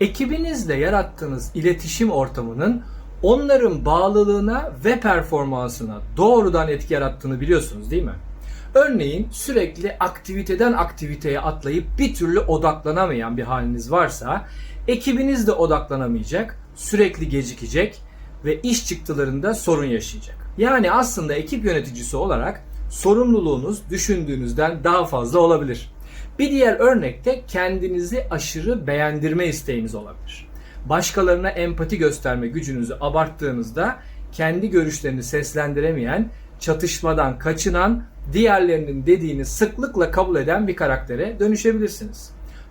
Ekibinizle yarattığınız iletişim ortamının onların bağlılığına ve performansına doğrudan etki yarattığını biliyorsunuz değil mi? Örneğin sürekli aktiviteden aktiviteye atlayıp bir türlü odaklanamayan bir haliniz varsa ekibiniz de odaklanamayacak, sürekli gecikecek ve iş çıktılarında sorun yaşayacak. Yani aslında ekip yöneticisi olarak sorumluluğunuz düşündüğünüzden daha fazla olabilir. Bir diğer örnekte kendinizi aşırı beğendirme isteğiniz olabilir. Başkalarına empati gösterme gücünüzü abarttığınızda kendi görüşlerini seslendiremeyen, çatışmadan kaçınan, diğerlerinin dediğini sıklıkla kabul eden bir karaktere dönüşebilirsiniz.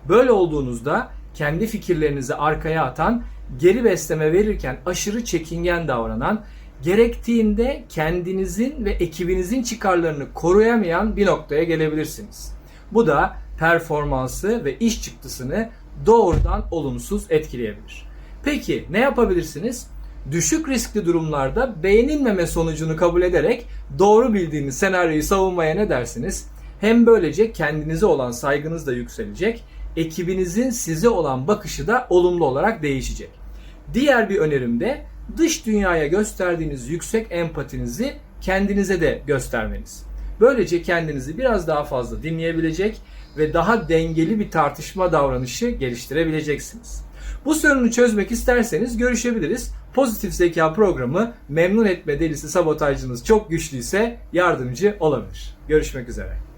Böyle olduğunuzda kendi fikirlerinizi arkaya atan, geri besleme verirken aşırı çekingen davranan, gerektiğinde kendinizin ve ekibinizin çıkarlarını koruyamayan bir noktaya gelebilirsiniz. Bu da performansı ve iş çıktısını doğrudan olumsuz etkileyebilir. Peki ne yapabilirsiniz? Düşük riskli durumlarda beğenilmeme sonucunu kabul ederek doğru bildiğiniz senaryoyu savunmaya ne dersiniz? Hem böylece kendinize olan saygınız da yükselecek, ekibinizin size olan bakışı da olumlu olarak değişecek. Diğer bir önerim de dış dünyaya gösterdiğiniz yüksek empatinizi kendinize de göstermeniz. Böylece kendinizi biraz daha fazla dinleyebilecek ve daha dengeli bir tartışma davranışı geliştirebileceksiniz. Bu sorunu çözmek isterseniz görüşebiliriz. Pozitif zeka programı memnun etme delisi sabotajcınız çok güçlüyse yardımcı olabilir. Görüşmek üzere.